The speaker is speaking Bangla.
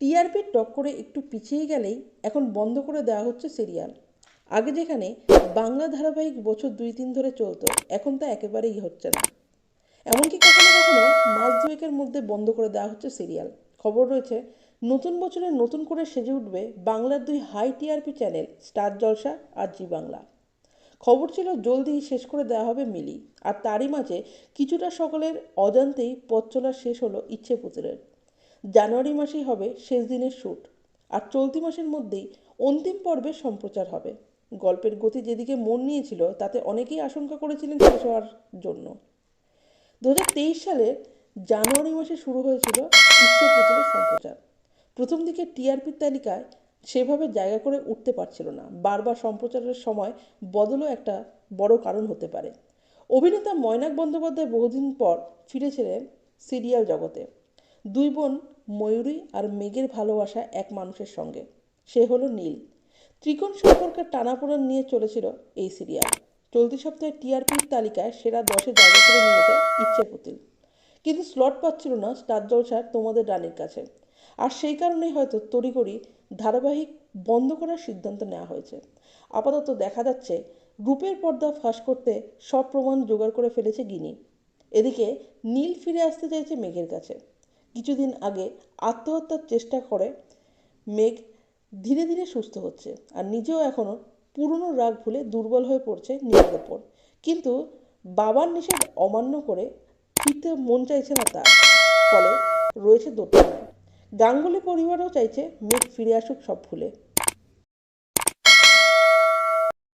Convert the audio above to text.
টিআরপির টক্করে একটু পিছিয়ে গেলেই এখন বন্ধ করে দেওয়া হচ্ছে সিরিয়াল। আগে যেখানে বাংলা ধারাবাহিক বছর দুই তিন ধরে চলতো, এখন তা একেবারেই হচ্ছে না। এমনকি কখনো কখনো মাস দুয়েকের মধ্যে বন্ধ করে দেওয়া হচ্ছে সিরিয়াল। খবর রয়েছে, নতুন বছরে নতুন করে সেজে উঠবে বাংলার দুই high TRP channel, Star Jalsha আর জি বাংলা। খবর ছিল জলদি শেষ করে দেওয়া হবে মিলি, আর তারই মাঝে কিছুটা সকলের অজান্তেই পথ চলা শেষ হলো ইচ্ছে পুতুলের। জানুয়ারি মাসেই হবে শেষ দিনের শ্যুট আর চলতি মাসের মধ্যেই অন্তিম পর্বের সম্প্রচার হবে। গল্পের গতি যেদিকে মন নিয়েছিল, তাতে অনেকেই আশঙ্কা করেছিলেন শেষ হওয়ার জন্য। দু হাজার তেইশ সালের জানুয়ারি মাসে শুরু হয়েছিল পুতুলের সম্প্রচার। প্রথম দিকে টিআরপির তালিকায় সেভাবে জায়গা করে উঠতে পারছিল না। বারবার সম্প্রচারের সময় বদলও একটা বড় কারণ হতে পারে। অভিনেতা ময়নাক বন্দ্যোপাধ্যায় বহুদিন পর ফিরেছিলেন সিরিয়াল জগতে। দুই বোন ময়ূরী আর মেঘের ভালোবাসা এক মানুষের সঙ্গে। সে হলো নীল। ত্রিকোণ সম্পর্কের টানাপোড়েন নিয়ে চলেছিল এই সিরিয়াল। চলতি সপ্তাহে টিআরপির তালিকায় সেরা দশে জায়গা করে নিয়েছে ইচ্ছে পুতুল কিন্তু স্লট পাচ্ছিল না স্টার জলসার তোমাদের রানীর কাছে। আর সেই কারণেই হয়তো তড়িগড়ি ধারাবাহিক বন্ধ করার সিদ্ধান্ত নেওয়া হয়েছে। আপাতত দেখা যাচ্ছে রূপের পর্দা ফাঁস করতে সব প্রমাণ জোগাড় করে ফেলেছে গিনি। এদিকে নীল ফিরে আসতে চাইছে মেঘের কাছে। কিছুদিন আগে আত্মহত্যার চেষ্টা করে মেঘ ধীরে ধীরে সুস্থ হচ্ছে আর নিজেও এখনও পুরনো রাগ ভুলে দুর্বল হয়ে পড়ছে নিজের ওপর। কিন্তু বাবার নিষেধ অমান্য করে ফিরতে মন চাইছে না তার। ফলে রয়েছে দোটানায় গাঙ্গুলি পরিবারও চাইছে মেঘ ফিরে আসুক সব ভুলে।